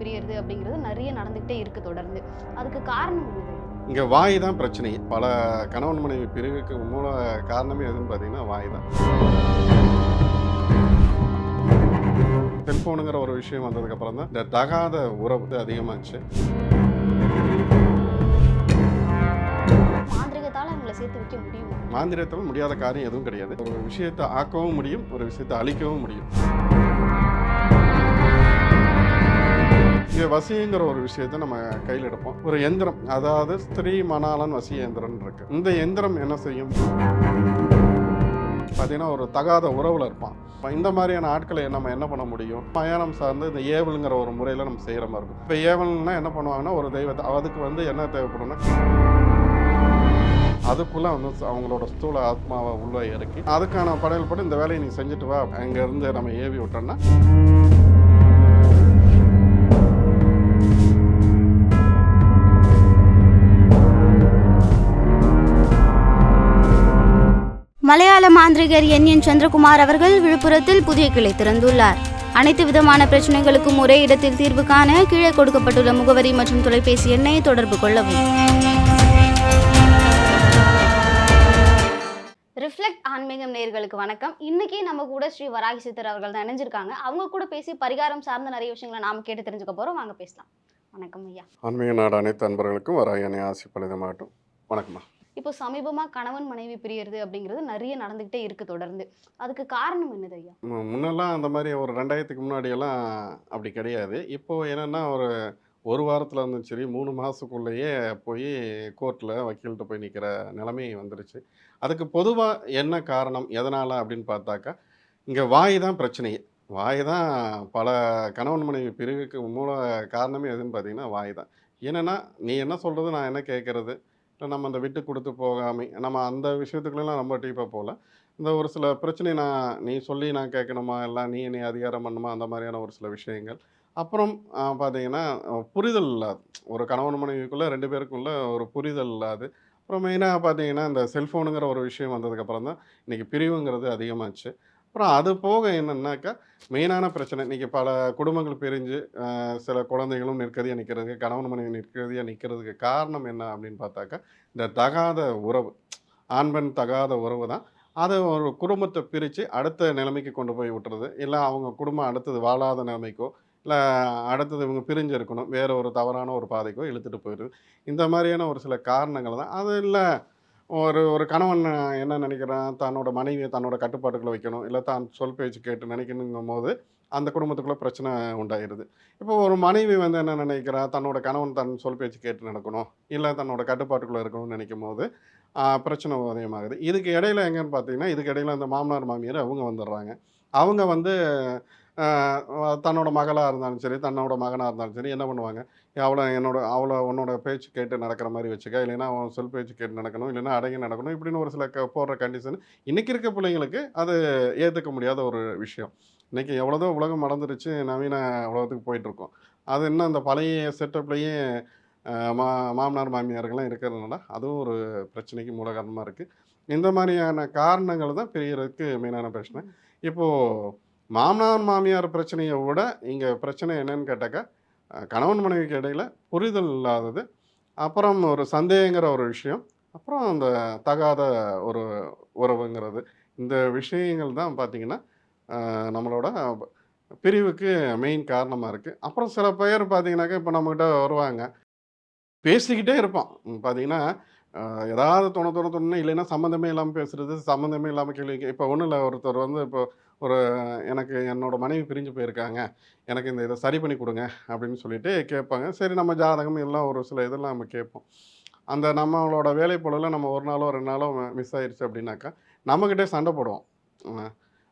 பிரியறது அப்படிங்கிறது நிறைய நடந்துகிட்டே இருக்கு தொடர்ந்து. அதுக்கு காரணம் என்னது இங்கே வாய் தான் பிரச்சனை. பல கணவன் மனைவி பிரிவுக்கு மூல காரணமே எதுன்னு பார்த்தீங்கன்னா வாய் தான். செல்ஃபோனுங்கிற ஒரு விஷயம் வந்ததுக்கப்புறம் தான் இந்த தகாத உறவு அதிகமாச்சு. மாந்திரிகத்தால அவங்கள சேர்த்து வைக்க முடியுமா? மாந்திரத்தில் முடியாத காரியம் எதுவும் கிடையாது. ஒரு விஷயத்தை ஆக்கவும் முடியும் ஒரு விஷயத்தை அழிக்கவும் முடியும். இங்கே வசிங்கிற ஒரு விஷயத்தை நம்ம கையில் எடுப்போம். ஒரு எந்திரம். அதாவது ஸ்திரீ மணாலன் வசிய எந்திரம் இருக்கு. இந்த எந்திரம் என்ன செய்யும்? பார்த்தீங்கன்னா ஒரு தகாத உறவில் இருப்பான். இப்போ இந்த மாதிரியான ஆட்களை நம்ம என்ன பண்ண முடியும்? மயானம் சார்ந்து இந்த ஏவலுங்கிற ஒரு முறையில் நம்ம செய்கிற மாதிரி இருக்கும். இப்போ ஏவல்னா என்ன பண்ணுவாங்கன்னா ஒரு தெய்வத்தை அதுக்கு வந்து என்ன தேவைப்படும்னா அதுக்குள்ளே வந்து அவங்களோட ஸ்தூல ஆத்மாவை உள்ளே இறக்கி அதுக்கான படையல் போட்டு இந்த வேலையை நீ செஞ்சுட்டு வா. அங்கேருந்து நம்ம ஏவி விட்டோம்னா மலையாள மாந்திரிகர் என். என். சந்திரகுமார் அவர்கள் விழுப்புரத்தில் புதிய கிளை திறந்துள்ளார். அனைத்து விதமான பிரச்சனைகளுக்கும் ஒரே இடத்தில் தீர்வு காண கீழே கொடுக்கப்பட்டுள்ள முகவரி மற்றும் தொலைபேசி எண்ணை தொடர்பு கொள்ளவும். ரிஃப்ளெக்ட் ஆன்மீகம் நேயர்களுக்கு வணக்கம். இன்னைக்கு நம்ம கூட ஸ்ரீ வராகி சித்தர் அவர்கள் தான் இணைஞ்சிருக்காங்க. அவங்க கூட பேசி பரிகாரம் சார்ந்த நிறைய விஷயங்களை நாம கேட்டு தெரிஞ்சுக்க போறோம். வாங்க பேசலாம். வணக்கம் ஐயா. ஆன்மீக நாடு அனைத்து அன்பர்களுக்கும் வராயனை ஆசி பலிதமாகட்டும். வணக்கம்மா. இப்போ சமீபமாக கணவன் மனைவி பிரியறது அப்படிங்கிறது நிறைய நடந்துக்கிட்டே இருக்கு தொடர்ந்து. அதுக்கு காரணம் என்னது ஐயா? முன்னெல்லாம் அந்த மாதிரி ஒரு ரெண்டாயிரத்துக்கு முன்னாடியெல்லாம் அப்படி கிடையாது. இப்போது என்னென்னா ஒரு ஒரு வாரத்தில் இருந்தும் சரி மூணு மாதத்துக்குள்ளேயே போய் கோர்ட்டில் வக்கீல்கிட்ட போய் நிற்கிற நிலைமை வந்துருச்சு. அதுக்கு பொதுவாக என்ன காரணம் எதனால் அப்படின்னு பார்த்தாக்கா இங்கே வாய் தான் பிரச்சனையே வாய் தான் பல கணவன் மனைவி பிரிவுக்கு மூல காரணமே எதுன்னு பார்த்தீங்கன்னா வாய் தான். என்னென்னா நீ என்ன சொல்கிறது நான் என்ன கேட்குறது? நம்ம அந்த விட்டு கொடுத்து போகாமல் நம்ம அந்த விஷயத்துக்குள்ளலாம் ரொம்ப டீப்பாக போகல. இந்த ஒரு சில பிரச்சனை நான் நீ சொல்லி நான் கேட்கணுமா? எல்லாம் நீ என்னை அதிகாரம் பண்ணுமா? அந்த மாதிரியான ஒரு சில விஷயங்கள். அப்புறம் பார்த்தீங்கன்னா புரிதல் இல்லாது. ஒரு கணவன் மனைவிக்குள்ளே ரெண்டு பேருக்குள்ள ஒரு புரிதல் இல்லாது. அப்புறம் மெயினாக பார்த்தீங்கன்னா இந்த செல்ஃபோனுங்கிற ஒரு விஷயம் வந்ததுக்கப்புறம் தான் இன்றைக்கி பிரிவுங்கிறது அதிகமாச்சு. அப்புறம் அது போக என்னன்னாக்கா மெயினான பிரச்சனை இன்றைக்கி பல குடும்பங்கள் பிரிஞ்சு சில குழந்தைகளும் நிற்கதியாக நிற்கிறதுக்கு கணவன் மனைவி நிற்கதியாக நிற்கிறதுக்கு காரணம் என்ன அப்படின்னு பார்த்தாக்கா இந்த தகாத உறவு ஆண் பெண் தகாத உறவு தான். அதை ஒரு குடும்பத்தை பிரித்து அடுத்த நிலைமைக்கு கொண்டு போய் விட்டுறது. இல்லை அவங்க குடும்பம் அடுத்தது வாழாத நிலைமைக்கோ இல்லை அடுத்தது இவங்க பிரிஞ்சு இருக்கணும் வேறு ஒரு தவறான ஒரு பாதைக்கோ இழுத்துட்டு போயிடுது. இந்த மாதிரியான ஒரு சில காரணங்கள் தான். அது இல்லை ஒரு ஒரு கணவன் என்ன நினைக்கிறான்? தன்னோட மனைவியை தன்னோட கட்டுப்பாட்டுக்குள்ளே வைக்கணும். இல்லை தான் சொல் பேச்சு கேட்டு நினைக்கணுங்கும் போது அந்த குடும்பத்துக்குள்ளே பிரச்சனை உண்டாயிருது. இப்போ ஒரு மனைவி வந்து என்ன நினைக்கிறா? தன்னோட கணவன் தன் சொல் பேச்சு கேட்டு நடக்கணும். இல்லை தன்னோட கட்டுப்பாட்டுக்குள்ளே இருக்கணும்னு நினைக்கும் போது பிரச்சனை உதயமாகுது. இதுக்கு இடையில எங்கன்னு பார்த்தீங்கன்னா இதுக்கு இடையில அந்த மாமனார் மாமியார் அவங்க வந்துடுறாங்க. அவங்க வந்து தன்னோட மகளாக இருந்தாலும் சரி தன்னோட மகனாக இருந்தாலும் சரி என்ன பண்ணுவாங்க? அவளை என்னோட அவளை உன்னோட பேச்சு கேட்டு நடக்கிற மாதிரி வச்சுக்க இல்லைன்னா அவன் சொல் பேச்சு கேட்டு நடக்கணும் இல்லைன்னா அடங்கி நடக்கணும் இப்படின்னு ஒரு சில க போடுற கண்டிஷன் இன்றைக்கி இருக்க பிள்ளைங்களுக்கு அது ஏற்றுக்க முடியாத ஒரு விஷயம். இன்றைக்கி எவ்வளோதோ உலகம் மறந்துடுச்சு நவீன உலகத்துக்கு போயிட்டுருக்கோம். அது இன்னும் அந்த பழைய செட்டப்லேயே மா மாமனார் மாமியார்கள்லாம் இருக்கிறதுனால அதுவும் ஒரு பிரச்சனைக்கு மூல காரணமாக இருக்குது இந்த மாதிரியான காரணங்கள் தான் பெரியறதுக்கு மெயினான பிரச்சனை. இப்போது மாமனார் மாமியார் பிரச்சனையை விட இங்கே பிரச்சனை என்னன்னு கேட்டாக்கா கணவன் மனைவிக்கு இடையில் புரிதல் இல்லாதது அப்புறம் ஒரு சந்தேகங்கிற ஒரு விஷயம் அப்புறம் அந்த தகாத ஒரு உறவுங்கிறது. இந்த விஷயங்கள் தான் பார்த்திங்கன்னா நம்மளோட பிரிவுக்கு மெயின் காரணமாக இருக்குது அப்புறம் சில பேர் பார்த்தீங்கன்னாக்கா இப்போ நம்மக்கிட்ட வருவாங்க. பேசிக்கிட்டே இருப்பான். பார்த்திங்கன்னா பார்த்தீங்கன்னா ஏதாவது துணை துணை துணை இல்லைன்னா சம்மந்தமே இல்லாமல் பேசுறது சம்மந்தமே இல்லாமல் கேள்வி இப்போ ஒன்றும் இல்லை ஒருத்தர் வந்து இப்போ ஒரு எனக்கு என்னோட மனைவி பிரிஞ்சு போயிருக்காங்க எனக்கு இந்த இதை சரி பண்ணி கொடுங்க அப்படின்னு சொல்லிட்டு கேட்பாங்க. சரி நம்ம ஜாதகம் எல்லாம் ஒரு சில இதெல்லாம் நம்ம கேட்போம். அந்த நம்மளோட வேலை பொழுதுல நம்ம ஒரு நாளோ ரெண்டு நாளோ மிஸ் ஆயிடுச்சு அப்படின்னாக்கா நம்மக்கிட்டே சண்டை போடுவோம்.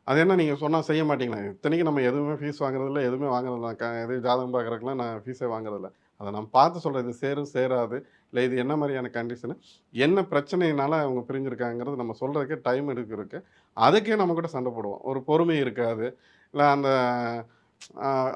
அது என்ன நீங்கள் சொன்னால் செய்ய மாட்டீங்களா? இத்தனைக்கு நம்ம எதுவுமே ஃபீஸ் வாங்குறதில்ல எதுவுமே வாங்குறதில்ல எதுவும் ஜாதகம் பார்க்குறதுக்குலாம் நான் ஃபீஸே வாங்குறதில்ல அதை நம்ம பார்த்து சொல்கிறது சேரும் சேராது. இல்லை இது என்ன மாதிரியான கண்டிஷனு என்ன பிரச்சனையினால அவங்க பிரிஞ்சிருக்காங்கிறது நம்ம சொல்கிறதுக்கே டைம் எடுக்க அதுக்கே நம்ம கூட சண்டை போடுவோம். ஒரு பொறுமை இருக்காது. இல்லை அந்த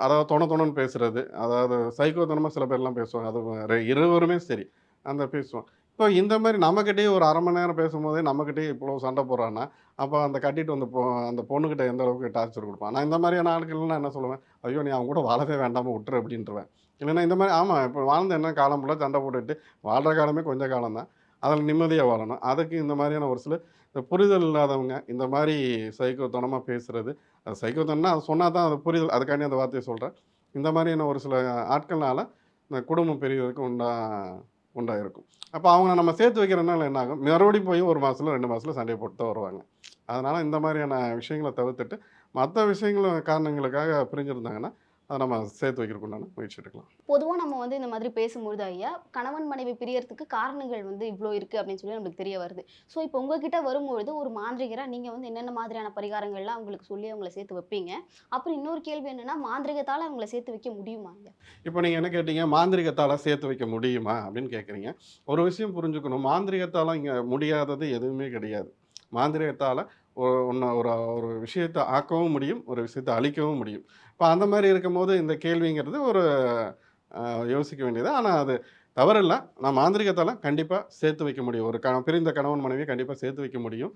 அதாவது தொண தொணன்னு பேசுகிறது அதாவது சைக்கோத்தனமாக சில பேர்லாம் பேசுவாங்க. அது இருவருமே சரி அந்த பேசுவோம். இப்போ இந்த மாதிரி நம்மக்கிட்டேயே ஒரு அரை மணி நேரம் பேசும்போதே நம்மக்கிட்டே இவ்வளோ சண்டை போடுறான்னா அப்போ அந்த கட்டிட்டு வந்து போ அந்த பொண்ணுக்கிட்ட எந்த அளவுக்கு டார்ச்சர் கொடுப்பான்? நான் இந்த மாதிரியான ஆட்கள்லாம் என்ன சொல்லுவேன்? ஐயோ நீ அவங்க கூட வாழவே வேண்டாமல் விட்டுரு அப்படின்றவன். இல்லைன்னா இந்த மாதிரி ஆமாம் இப்போ வாழ்ந்த என்ன காலம் ஃபுல்லாக சண்டை போட்டுட்டு வாழ்கிற காலமே கொஞ்சம் காலம் தான் அதில் நிம்மதியாக வாழணும். அதுக்கு இந்த மாதிரியான ஒரு சில இந்த புரிதல் இல்லாதவங்க இந்த மாதிரி சைக்கோத்தனமாக பேசுகிறது அது சைக்கோத்தனம்னா அது சொன்னால் தான் அது புரிதல். அதுக்காண்டி அந்த வார்த்தையை சொல்கிறேன் இந்த மாதிரியான ஒரு சில ஆட்கள்னால் இந்த குடும்பம் பெரியதுக்கு உண்டா இருக்கும் அப்போ அவங்க நம்ம சேர்த்து வைக்கிறனால என்ன ஆகும் மறுபடியும் போய் ஒரு மாதத்துல ரெண்டு மாதத்துல சண்டை போட்டு தான் வருவாங்க. அதனால் இந்த மாதிரியான விஷயங்களை தவிர்த்துட்டு மற்ற விஷயங்களும் காரணங்களுக்காக பிரிஞ்சிருந்தாங்கன்னா அதை நம்ம சேர்த்து வைக்கிறதுக்கு உண்டான முயற்சி எடுக்கலாம். பொதுவா நம்ம வந்து இந்த மாதிரி பேசும்பொழுது ஐயா கணவன் மனைவி பிரியறதுக்கு காரணங்கள் வந்து இவ்வளோ இருக்கு அப்படின்னு சொல்லி நம்மளுக்கு தெரிய வருது. ஸோ இப்போ உங்ககிட்ட வரும்பொழுது ஒரு மாந்திரிகரா நீங்க வந்து என்னென்ன மாதிரியான பரிகாரங்கள்லாம் அவங்களுக்கு சொல்லி அவங்கள சேர்த்து வைப்பீங்க? அப்புறம் இன்னொரு கேள்வி என்னன்னா மாந்திரிகத்தால அவங்கள சேர்த்து வைக்க முடியுமா ஐயா? இப்போ நீங்கள் என்ன கேட்டீங்க? மாந்திரிகத்தால் சேர்த்து வைக்க முடியுமா அப்படின்னு கேட்குறீங்க ஒரு விஷயம் புரிஞ்சுக்கணும். மாந்திரிகத்தால் இங்கே முடியாதது எதுவுமே கிடையாது. மாந்திரிகத்தால் ஒன்று ஒரு ஒரு விஷயத்தை ஆக்கவும் முடியும் ஒரு விஷயத்தை அழிக்கவும் முடியும். இப்போ அந்த மாதிரி இருக்கும்போது இந்த கேள்விங்கிறது ஒரு யோசிக்க வேண்டியது. ஆனால் அது தவறில்லை. நான் மாந்திரிகத்தால் கண்டிப்பாக சேர்த்து வைக்க முடியும். ஒரு க பிரிந்த கணவன் மனைவியை கண்டிப்பாக சேர்த்து வைக்க முடியும்.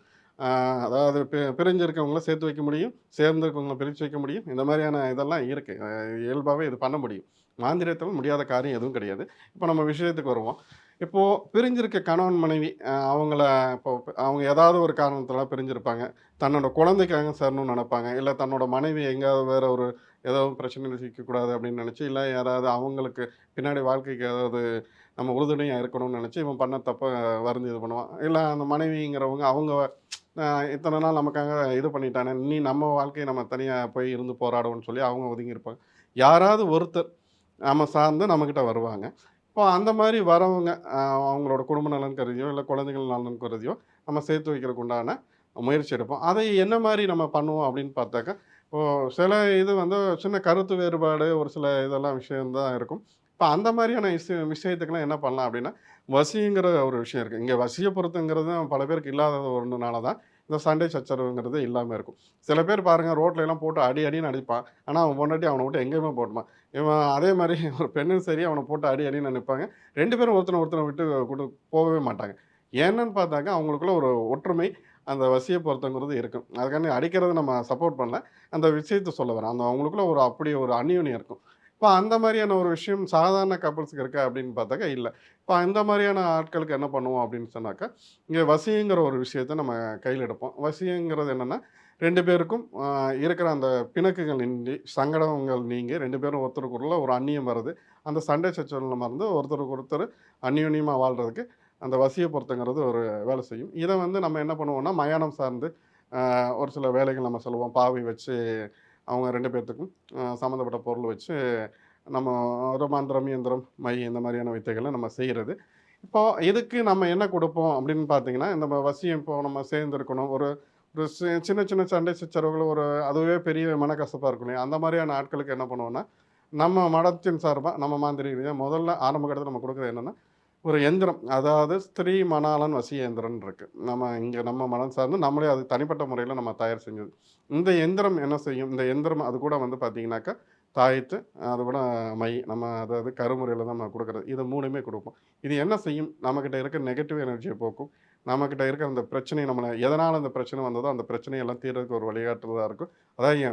அதாவது பி பிரிஞ்சிருக்கவங்கள சேர்த்து வைக்க முடியும். சேர்ந்திருக்கவங்கள பிரித்து வைக்க முடியும். இந்த மாதிரியான இதெல்லாம் இருக்குது இயல்பாகவே இது பண்ண முடியும். மாந்திரியத்தில் முடியாத காரியம் எதுவும் கிடையாது. இப்போ நம்ம விஷயத்துக்கு வருவோம். இப்போது பிரிஞ்சிருக்க கணவன் மனைவி அவங்கள இப்போ அவங்க ஏதாவது ஒரு காரணத்தில் பிரிஞ்சிருப்பாங்க. தன்னோட குழந்தைக்காக சரணும்னு நினைப்பாங்க. இல்லை தன்னோட மனைவி எங்கேயாவது வேறு ஒரு ஏதாவது பிரச்சனையில் சிக்கக்கூடாது அப்படின்னு நினச்சி இல்லை யாராவது அவங்களுக்கு பின்னாடி வாழ்க்கைக்கு ஏதாவது நம்ம உறுதுணையாக இருக்கணும்னு நினச்சி இவன் பண்ண தப்ப வருந்து இது பண்ணுவான். இல்லை அந்த மனைவிங்கிறவங்க அவங்க இத்தனை நாள் நமக்காக இது பண்ணிட்டானே நீ நம்ம வாழ்க்கையை நம்ம தனியாக போய் இருந்து போராடுவோம்னு சொல்லி அவங்க ஒதுங்கியிருப்பாங்க. யாராவது ஒருத்தர் நம்ம சார்ந்து நம்மக்கிட்ட வருவாங்க. இப்போ அந்த மாதிரி வரவங்க அவங்களோட குடும்ப நலன் கருதியோ இல்லை குழந்தைகள் நலன் கருதியோ நம்ம சேர்த்து வைக்கிறதுக்கு உண்டான முயற்சி எடுப்போம். அதை என்ன மாதிரி நம்ம பண்ணுவோம் அப்படின்னு பார்த்தாக்கா இப்போது சில இது வந்து சின்ன கருத்து வேறுபாடு ஒரு சில இதெல்லாம் விஷயம்தான் இருக்கும். இப்போ அந்த மாதிரியான விஷய விஷயத்துக்குலாம் என்ன பண்ணலாம் அப்படின்னா வசிங்கிற ஒரு விஷயம் இருக்குது இங்கே வசிய பொருத்தங்கிறது பல பேருக்கு இல்லாத ஒன்றுனால தான் இந்த சண்டை சச்சரவுங்கிறது இல்லாமல் இருக்கும். சில பேர் பாருங்கள் ரோட்டில் எல்லாம் போட்டு அடி அடின்னு அடிப்பான். ஆனால் அவன் பொண்டாட்டி அவனை விட்டு எங்கேயுமே போட்டுமான் இவன் அதே மாதிரி ஒரு பெண்ணும் சரி அவனை போட்டு அடி அடின்னு நினைப்பாங்க. ரெண்டு பேரும் ஒருத்தனை ஒருத்தனை விட்டு கொடு போகவே மாட்டாங்க. என்னன்னு பார்த்தாக்கா அவங்களுக்குள்ள ஒரு ஒற்றுமை அந்த வசிய பொருத்தங்கிறது இருக்கும். அதுக்காண்டி அடிக்கிறது நம்ம சப்போர்ட் பண்ணல. அந்த விஷயத்தை சொல்ல வரேன். அந்த அவங்களுக்குள்ள ஒரு அப்படி ஒரு அந்யோன்யம் இருக்கும். இப்போ அந்த மாதிரியான ஒரு விஷயம் சாதாரண கப்பல்ஸுக்கு இருக்கா அப்படின்னு பார்த்தாக்கா இல்லை. இப்போ அந்த மாதிரியான ஆட்களுக்கு என்ன பண்ணுவோம் அப்படின்னு சொன்னாக்கா இங்கே வசியங்கிற ஒரு விஷயத்தை நம்ம கையில் எடுப்போம். வசியங்கிறது என்னென்னா ரெண்டு பேருக்கும் இருக்கிற அந்த பிணக்குகள் நீங்கி சங்கடங்கள் நீங்கி ரெண்டு பேரும் ஒருத்தருக்குள்ள ஒரு அந்நியம் வருது. அந்த சண்டை சச்சரவில் மறந்து ஒருத்தருக்கு ஒருத்தர் அந்யோன்யமாக வாழ்கிறதுக்கு அந்த வசிய பொருத்தங்கிறது ஒரு வேலை செய்யும். இதை வந்து நம்ம என்ன பண்ணுவோம்னா மயானம் சார்ந்து ஒரு சில வேலைகள் நம்ம சொல்லுவோம். பாவை வச்சு அவங்க ரெண்டு பேர்த்துக்கும் சம்மந்தப்பட்ட பொருள் வச்சு நம்ம ரோமாந்திரம் இயந்திரம் மை இந்த மாதிரியான வித்தைகளை நம்ம செய்கிறது இப்போ இதுக்கு நம்ம என்ன கொடுப்போம் அப்படின்னு பார்த்தீங்கன்னா இந்த வசியம் இப்போ நம்ம சேர்ந்துருக்கணும். ஒரு ஒரு சி- சின்ன சின்ன சண்டை சச்சரவுகள் ஒரு அதுவே பெரிய மனக்கசப்பாக இருக்கும் இல்லையா? அந்த மாதிரியான ஆட்களுக்கு என்ன பண்ணுவோம்னா நம்ம மடத்தின் சார்பாக நம்ம மாந்திரிக முதல்ல ஆரம்ப கட்டத்தில் நம்ம கொடுக்குறது என்னென்னா ஒரு எந்திரம். அதாவது ஸ்திரீ மணாலன் வசி எந்திரன் இருக்கு. நம்ம இங்கே நம்ம மனம் சார்ந்து நம்மளே அது தனிப்பட்ட முறையில் நம்ம தயார் செஞ்சது இந்த எந்திரம் என்ன செய்யும்? இந்த எந்திரம் அது கூட வந்து பார்த்தீங்கன்னாக்கா தாயத்து அது கூட மை நம்ம அதாவது கருமுறையில் தான் நம்ம கொடுக்குறது. இது மூணுமே கொடுப்போம். இது என்ன செய்யும்? நம்மக்கிட்ட இருக்க நெகட்டிவ் எனர்ஜியை போக்கும். நம்மக்கிட்ட இருக்கிற அந்த பிரச்சனை நம்மளை எதனால் அந்த பிரச்சனை வந்ததோ அந்த பிரச்சனையெல்லாம் தீர்றதுக்கு ஒரு வழிகாட்டுறதாக இருக்கும். அதாவது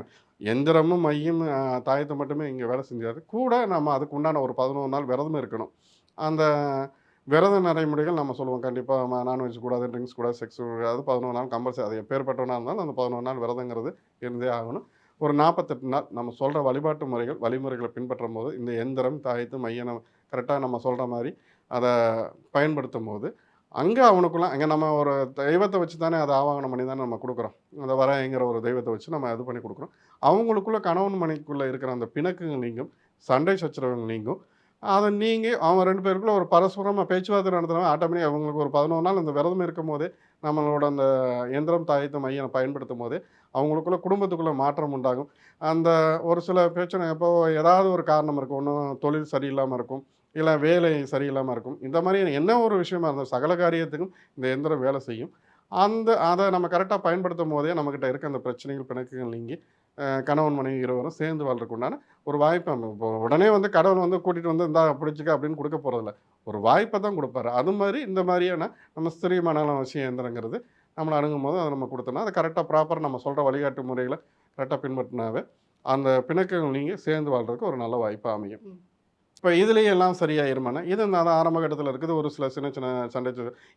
எந்திரமும் மையும் தாயத்தை மட்டுமே இங்கே வேலை செஞ்சாரு கூட நம்ம அதுக்கு உண்டான ஒரு பதினோரு நாள் விரதம் இருக்கணும். அந்த விரத நடைமுறைகள் நம்ம சொல்லுவோம். கண்டிப்பாக நான்வெஜ் கூடாது ட்ரிங்க்ஸ் கூடாது செக்ஸ் கூடாது பதினோரு நாள் கம்பல்சரி அது எப்பேற்பட்டவனாக இருந்தாலும் அந்த பதினோரு நாள் விரதங்கிறது இருந்தே ஆகணும். ஒரு நாற்பத்தெட்டு நாள் நம்ம சொல்கிற வழிபாட்டு முறைகள் வழிமுறைகளை பின்பற்றும் போது இந்த எந்திரம் தாயத்து மையம் கரெக்டாக நம்ம சொல்கிற மாதிரி அதை பயன்படுத்தும் போது அங்கே அவனுக்குள்ள அங்கே நம்ம ஒரு தெய்வத்தை வச்சு தானே அதை ஆவாகனம் பண்ணி தானே நம்ம கொடுக்குறோம். அந்த வரங்கிற ஒரு தெய்வத்தை வச்சு நம்ம இது பண்ணி கொடுக்குறோம். அவங்களுக்குள்ள கணவன் மனைக்குள்ளே இருக்கிற அந்த பிணக்குகள் நீங்கும் சண்டை சச்சரவுகள் நீங்கும். அதை நீங்கள் அவன் ரெண்டு பேருக்குள்ள ஒரு பரஸ்பரமாக பேச்சுவார்த்தை நடத்துகிறவங்க ஆட்டோமேட்டிக் அவங்களுக்கு ஒரு பதினோரு நாள் அந்த விரதம் இருக்கும் போது நம்மளோட அந்த எந்திரம் தாயத்தை மையம் பயன்படுத்தும் போது அவங்களுக்குள்ள குடும்பத்துக்குள்ளே மாற்றம் உண்டாகும். அந்த ஒரு சில பிரச்சனை எப்போ ஏதாவது ஒரு காரணம் இருக்கும். ஒன்றும் தொழில் சரியில்லாமல் இருக்கும். இல்லை வேலை சரியில்லாமல் இருக்கும். இந்த மாதிரி என்ன ஒரு விஷயமா இருந்தாலும் சகல காரியத்துக்கும் இந்த எந்திரம் வேலை செய்யும். அந்த அதை நம்ம கரெக்டாக பயன்படுத்தும் போதே நம்மக்கிட்ட இருக்க அந்த பிரச்சனைகள் பிணக்குகள் நீங்கி கணவன் மனைவி இருவரும் சேர்ந்து வாழ்றதுக்கு உண்டான ஒரு வாய்ப்பு இப்போ உடனே வந்து கடவுள் வந்து கூட்டிகிட்டு வந்து இந்தா பிடிச்சிக்க அப்படின்னு கொடுக்க போகிறதில்ல ஒரு வாய்ப்பை தான் கொடுப்பாரு. அது மாதிரி இந்த மாதிரியான நம்ம ஸ்திரீ மனநலம் விஷயம் எந்திரங்கிறது நம்மளை அணுகும் போது அதை நம்ம கொடுத்தோம்னா அதை கரெக்டாக ப்ராப்பர் நம்ம சொல்கிற வழிகாட்டு முறைகளை கரெக்டாக பின்பற்றினாவே அந்த பிணக்கங்கள் நீங்கள் சேர்ந்து வாழ்கிறதுக்கு ஒரு நல்ல வாய்ப்பாக அமையும். இப்போ இதுலேயே எல்லாம் சரியாயிருமானே இது அந்த ஆரம்ப கட்டத்தில் இருக்குது. ஒரு சில சின்ன சின்ன சண்டை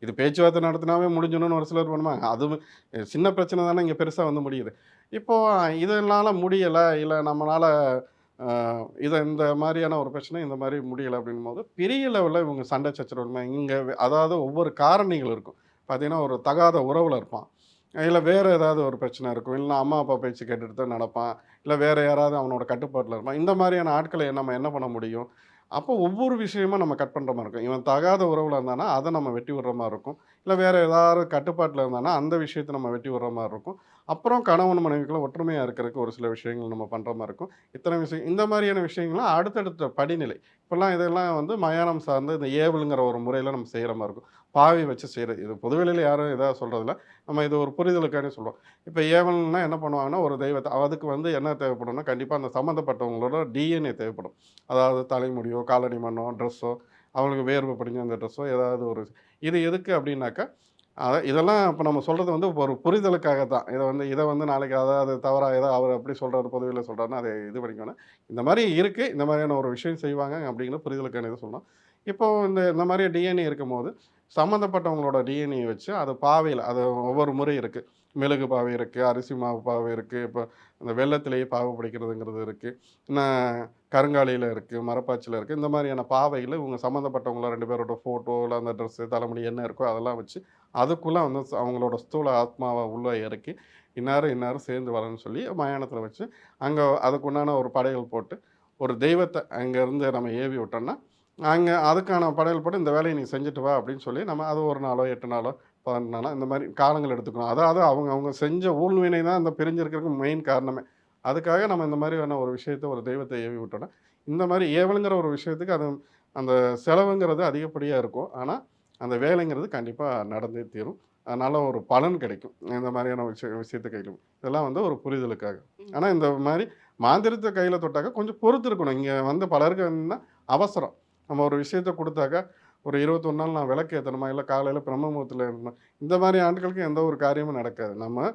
இது பேச்சுவார்த்தை நடத்தினாவே முடிஞ்சணும்னு ஒரு சிலர் பண்ணுவாங்க. அது சின்ன பிரச்சனை தானே இங்கே பெருசாக வந்து முடியுது. இப்போது இதனால் முடியலை இல்லை நம்மளால் இதை இந்த மாதிரியான ஒரு பிரச்சனை இந்த மாதிரி முடியலை அப்படின்னும் போது பெரிய லெவலில் இவங்க சண்டை சச்சரவுமே இங்கே அதாவது ஒவ்வொரு காரணிகள் இருக்கும். பார்த்திங்கன்னா ஒரு தகாத உறவில் இருப்பான். இல்லை வேறு ஏதாவது ஒரு பிரச்சனை இருக்கும். இல்லை அம்மா அப்பா பேச்சு கேட்டுட்டு தான் நடப்பான். இல்லை வேறு யாராவது அவனோட கட்டுப்பாட்டில் இருப்பான். இந்த மாதிரியான ஆட்களை நம்ம என்ன பண்ண முடியும்? அப்போ ஒவ்வொரு விஷயமும் நம்ம கட் பண்ணுற மாதிரி இருக்கும். இவன் தகாத உறவில் இருந்தானா அதை நம்ம வெட்டி விடுற மாதிரி இருக்கும். இல்லை வேறு ஏதாவது கட்டுப்பாட்டில் இருந்தானா அந்த விஷயத்தை நம்ம வெட்டி விடுற மாதிரி இருக்கும். அப்புறம் கணவன் மனைவிக்குள்ள ஒற்றுமையாக இருக்கிறதுக்கு ஒரு சில விஷயங்கள் நம்ம பண்ணுற மாதிரி இருக்கும். இத்தனை விஷயம் இந்த மாதிரியான விஷயங்கள்லாம் அடுத்தடுத்த படிநிலை. இப்போல்லாம் இதெல்லாம் வந்து மயானம் சார்ந்து இந்த ஏவலுங்கிற ஒரு முறையில் நம்ம செய்கிற மாதிரி இருக்கும். பாவி வச்சு செய்கிறது இது பொதுவெளியில் யாரும் இதாக சொல்கிறதில்ல நம்ம இது ஒரு புரிதலுக்கானே சொல்லுவோம் இப்போ ஏவல்னா என்ன பண்ணுவாங்கன்னா ஒரு தெய்வத்தை அதுக்கு வந்து என்ன தேவைப்படும்னா கண்டிப்பாக அந்த சம்மந்தப்பட்டவங்களோட டிஎன்ஏ தேவைப்படும். அதாவது தலைமுடியோ காலடி மண்ணோ ட்ரெஸ்ஸோ அவங்களுக்கு வேர்வை படிஞ்ச அந்த ட்ரெஸ்ஸோ ஏதாவது ஒரு இது. எதுக்கு அப்படின்னாக்கா அதை இதெல்லாம் இப்போ நம்ம சொல்கிறது வந்து ஒரு புரிதலுக்காக தான் இதை வந்து இதை வந்து நாளைக்கு அதாவது தவறாக ஏதோ அவர் அப்படி சொல்கிறாரு பொதுவில் சொல்கிறாருன்னு அதை இது பண்ணிக்கணும் இந்த மாதிரி இருக்குது இந்த மாதிரியான ஒரு விஷயம் செய்வாங்க அப்படிங்கிற புரிதலுக்கான இதை சொல்லணும். இப்போது இந்த இந்த மாதிரி டிஎன்ஏ இருக்கும்போது சம்மந்தப்பட்டவங்களோட டிஎன்ஏ வச்சு அது பாவையில் அது ஒவ்வொரு முறை இருக்குது மெழுகு பாவை இருக்குது அரிசி மாவு பாவை இருக்குது இப்போ இந்த வெள்ளத்திலேயே பாவை பிடிக்கிறதுங்கிறது இருக்குது இன்னும் கருங்காலியில் இருக்குது மரப்பாச்சியில் இருக்குது இந்த மாதிரியான பாவையில் இவங்க சம்மந்தப்பட்டவங்கள ரெண்டு பேரோட ஃபோட்டோ இல்லை அந்த ட்ரெஸ்ஸு தலைமுடி என்ன இருக்கோ அதெல்லாம் வச்சு அதுக்குள்ளே வந்து அவங்களோட ஸ்தூல ஆத்மாவை உள்ளே இறக்கி இன்னாரும் இன்னாரும் சேர்ந்து வரணும்னு சொல்லி மயானத்தில் வச்சு அங்கே அதுக்குண்டான ஒரு படைகள் போட்டு ஒரு தெய்வத்தை அங்கேருந்து நம்ம ஏவி விட்டோம்னா அங்கே அதுக்கான படையல் போட்டு இந்த வேலையை நீ செஞ்சுட்டு வா அப்படின்னு சொல்லி நம்ம அது ஒரு நாளோ எட்டு நாளோ பதினெட்டு நாளோ இந்த மாதிரி காலங்கள் எடுத்துக்கணும். அதாவது அவங்க அவங்க செஞ்ச ஊழ்வினை தான் இந்த பிரிஞ்சிருக்கிறதுக்கு மெயின் காரணமே. அதுக்காக நம்ம இந்த மாதிரியான ஒரு விஷயத்தை ஒரு தெய்வத்தை ஏவி விட்டோம்னா இந்த மாதிரி ஏவலுங்கிற ஒரு விஷயத்துக்கு அது அந்த செலவுங்கிறது அதிகப்படியாக இருக்கும். ஆனால் அந்த வேலைங்கிறது கண்டிப்பாக நடந்தே தீரும். அதனால ஒரு பலன் கிடைக்கும். இந்த மாதிரியான விஷய விஷயத்தை கையில் இதெல்லாம் வந்து ஒரு புரிதலுக்காக. ஆனால் இந்த மாதிரி மாந்திரத்தை கையில் தொட்டாக்க கொஞ்சம் பொறுத்து இருக்கணும் இங்கே வந்து பலருக்கு என்னன்னா அவசரம். நம்ம ஒரு விஷயத்த கொடுத்தாக்கா ஒரு இருபத்தொரு நாள் நான் விளக்கு ஏற்றணுமா இல்லை காலையில் பிரம்ம முகூர்த்தத்தில் இருக்கணும் இந்த மாதிரி ஆட்களுக்கு எந்த ஒரு காரியமும் நடக்காது. நம்ம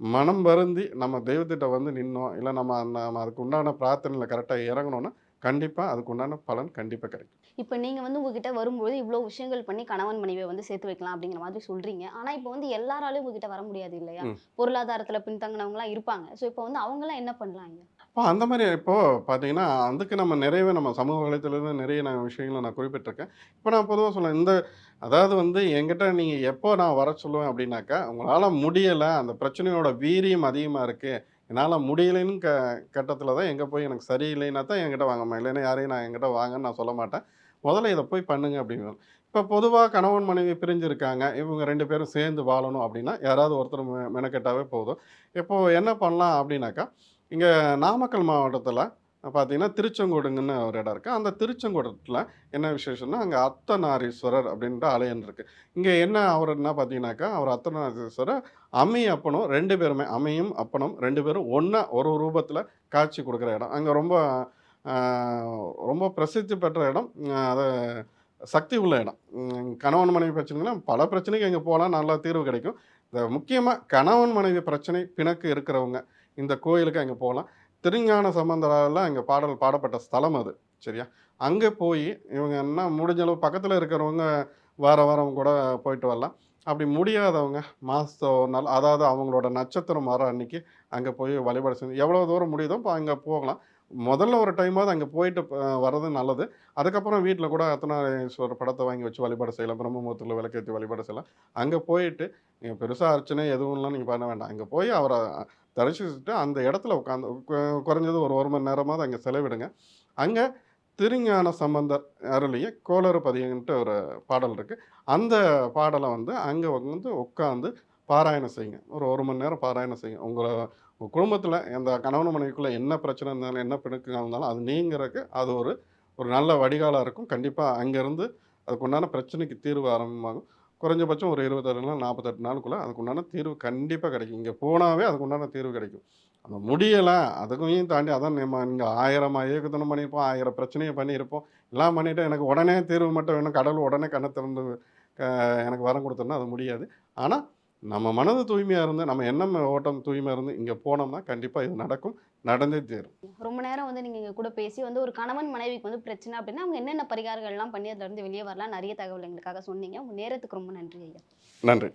மனம் வருந்தி நம்ம தெய்வத்திட்ட வந்து நின்னோம். இல்லை நம்ம நம்ம அதுக்கு உண்டான பிரார்த்தனையில் கரெக்டாக இறங்கணும்னா கண்டிப்பாக அதுக்கு உண்டான பலன் கண்டிப்பாக கிடைக்கும். இப்போ நீங்க வந்து உங்ககிட்ட வரும்போது இவ்வளோ விஷயங்கள் பண்ணி கணவன் மனைவியை வந்து சேர்த்து வைக்கலாம் அப்படிங்கிற மாதிரி சொல்றீங்க. ஆனா இப்போ வந்து எல்லாராலையும் உங்ககிட்ட வர முடியாது இல்லையா. பொருளாதாரத்துல பின்தங்கினவங்கலாம் இருப்பாங்க. ஸோ இப்போ வந்து அவங்கலாம் என்ன பண்ணலாம் ஐயா இப்போ அந்த மாதிரி இப்போது பார்த்தீங்கன்னா அதுக்கு நம்ம நிறையவே நம்ம சமூக வலைத்தளத்தில் நிறைய நான் விஷயங்களை நான் குறிப்பிட்டிருக்கேன். இப்போ நான் பொதுவாக சொல்லுவேன் இந்த அதாவது வந்து எங்கிட்ட நீங்கள் எப்போ நான் வர சொல்லுவேன் அப்படின்னாக்கா உங்களால் முடியலை அந்த பிரச்சனையோட வீரியம் அதிகமாக இருக்குது என்னால் முடியலைன்னு க கட்டத்தில் தான் எங்கே போய் எனக்கு சரியில்லைன்னா தான் என்கிட்ட வாங்கம்மா இல்லைன்னா யாரையும் நான் என்கிட்ட வாங்கன்னு நான் சொல்ல மாட்டேன். முதல்ல இதை போய் பண்ணுங்க அப்படின்னு இப்போ பொதுவாக கணவன் மனைவி பிரிஞ்சிருக்காங்க இவங்க ரெண்டு பேரும் சேர்ந்து வாழணும் அப்படின்னா யாராவது ஒருத்தர் மெனக்கெட்டாவே போதும். இப்போது என்ன பண்ணலாம் அப்படின்னாக்கா இங்கே நாமக்கல் மாவட்டத்தில் பார்த்தீங்கன்னா திருச்செங்கோடுங்கன்னு ஒரு இடம் இருக்குது. அந்த திருச்செங்கோடத்தில் என்ன விசேஷம்னா அங்கே அத்தநாரீஸ்வரர் அப்படின்ற ஆலயம் இருக்குது இங்கே என்ன அவர் என்ன பார்த்தீங்கன்னாக்கா அவர் அத்தநாரீஸ்வரர் அம்மி அப்பனும் ரெண்டு பேருமே அம்மையும் அப்பனும் ரெண்டு பேரும் ஒன்றா ஒரு ரூபத்தில் காட்சி கொடுக்குற இடம். அங்கே ரொம்ப ரொம்ப பிரசித்தி பெற்ற இடம். அதை சக்தி உள்ள இடம். கணவன் மனைவி பிரச்சனைனா பல பிரச்சனைக்கு இங்கே போனால் நல்லா தீர்வு கிடைக்கும். இந்த முக்கியமாக கணவன் மனைவி பிரச்சனை பிணக்கு இருக்கிறவங்க. இந்த கோயிலுக்கு அங்கே போகலாம். திருஞான சம்பந்தரால் அங்கே பாடல் பாடப்பட்ட ஸ்தலம் அது சரியா? அங்கே போய் இவங்க என்ன முடிஞ்ச அளவு பக்கத்தில் இருக்கிறவங்க வார வாரம் கூட போயிட்டு வரலாம். அப்படி முடியாதவங்க மாதம் நாள் அதாவது அவங்களோட நட்சத்திரம் வர அன்னைக்கு அங்கே போய் வழிபாடு செஞ்சு எவ்வளோ தூரம் முடியுதோ இப்போ அங்கே போகலாம். முதல்ல ஒரு டைமாவது அங்கே போயிட்டு வர்றது நல்லது. அதுக்கப்புறம் வீட்டில் கூட அர்த்தநாரீஸ்வரர் படத்தை வாங்கி வச்சு வழிபாடு செய்யலாம். பிரம்மமுகூர்த்தத்தில் விளக்கேற்றி வழிபாடு செய்யலாம். அங்கே போயிட்டு நீங்கள் பெருசாக அர்ச்சனை எதுவும்லாம் நீங்கள் பண்ண வேண்டாம். அங்கே போய் அவரை தரிசிச்சுட்டு அந்த இடத்துல உட்காந்து குறைஞ்சது ஒரு ஒரு மணி நேரமாவது அங்கே செலவிடுங்க. அங்கே திருஞான சம்பந்தர் அருளிய கோளறு பதியன்ட்டு ஒரு பாடல் இருக்குது அந்த பாடலை வந்து அங்கே வந்து உட்காந்து பாராயணம் செய்யுங்க. ஒரு ஒரு மணி நேரம் பாராயணம் செய்யுங்க. உங்களை உங்கள் குடும்பத்தில் அந்த கணவன் மனைவிக்குள்ளே என்ன பிரச்சனை இருந்தாலும் என்ன பிணக்குகள் இருந்தாலும் அது நீங்கிறதுக்கு அது ஒரு ஒரு நல்ல வடிகாலாக இருக்கும். கண்டிப்பாக அங்கேருந்து அதுக்கு உண்டான பிரச்சனைக்கு தீர்வு ஆரம்பமாகும். குறைஞ்சபட்சம் ஒரு இருபத்தெட்டு நாள் நாற்பத்தெட்டு நாளுக்குள்ளே அதுக்கு உண்டான தீர்வு கண்டிப்பாக கிடைக்கும். இங்கே போனாவே அதுக்கு உண்டான தீர்வு கிடைக்கும். அந்த முடியலை அதுக்கும் தாண்டி அதான் நம்ம இங்கே ஆயிரம் ஏகத்தனம் பண்ணியிருப்போம் ஆயிரம் பிரச்சனையை பண்ணியிருப்போம். எல்லாம் பண்ணிவிட்டு எனக்கு உடனே தீர்வு மட்டும் வேணும். கடவுள் உடனே கண்ணை திறந்து எனக்கு வரம் கொடுத்தோன்னா அது முடியாது. ஆனால் நம்ம மனது தூய்மையாக இருந்து நம்ம எண்ணம் ஓட்டம் தூய்மையாக இருந்து இங்கே போனோம்னா கண்டிப்பாக இது நடக்கும். நடந்தே தீரும். ரொம்ப நேரம் வந்து நீங்க கூட பேசி வந்து ஒரு கணவன் மனைவிக்கு வந்து பிரச்சனை அப்படின்னா அவங்க என்னென்ன பரிகாரங்கள்லாம் பண்ணி அதுல இருந்து வெளியே வரலாம் நிறைய தகவல் எங்களுக்காக சொன்னீங்க. உங்க நேரத்துக்கு ரொம்ப நன்றி ஐயா. நன்றி.